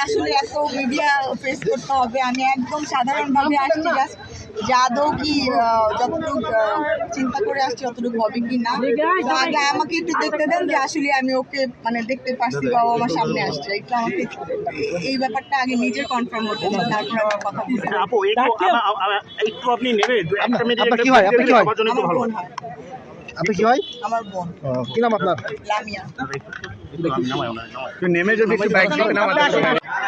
আসলে এত media face করতে হবে। আমি একদম সাধারণভাবে আসছি জাস্ট যে আদৌ কি যতটুকু চিন্তা করে আসছি অতটুকু হবে কি না? আগে আমাকে একটু দেখতে দেন যে আসলে আমি ওকে মানে দেখতে পারছি বা ও আমার সামনে আসছে। একটু আমাকে এই ব্যাপারটা আগে নিজে কনফার্ম হতে হবে তারপর আমার কথা বলতে আপু একটু আমা- আমা- একটু আপনি নেবে একটা মিনিট কি হয়? আপনি কি হয়? জন্য আমার ভালো। বোন আপনি কি হয়? আমার বোন। কি নাম আপনার? লামিয়া। নেমে যদি একটু বাইক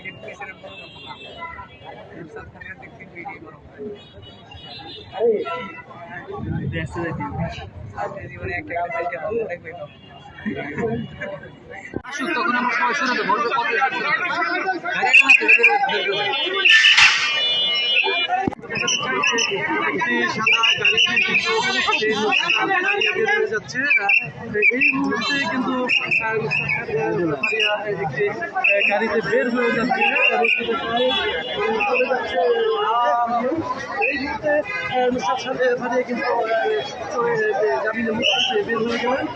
একটি সাদা গাড়িতে কিন্তু সেই মুসরাফ হারিয়ে বের হয়ে যাচ্ছে। এই মুহূর্তে কিন্তু একটি গাড়িতে বের হয়ে যাচ্ছে। চলে যাচ্ছে। এই মুহূর্তে আহ, মুসরাফ কিন্তু জামিনে মুক্তি বের হয়ে গেলেন।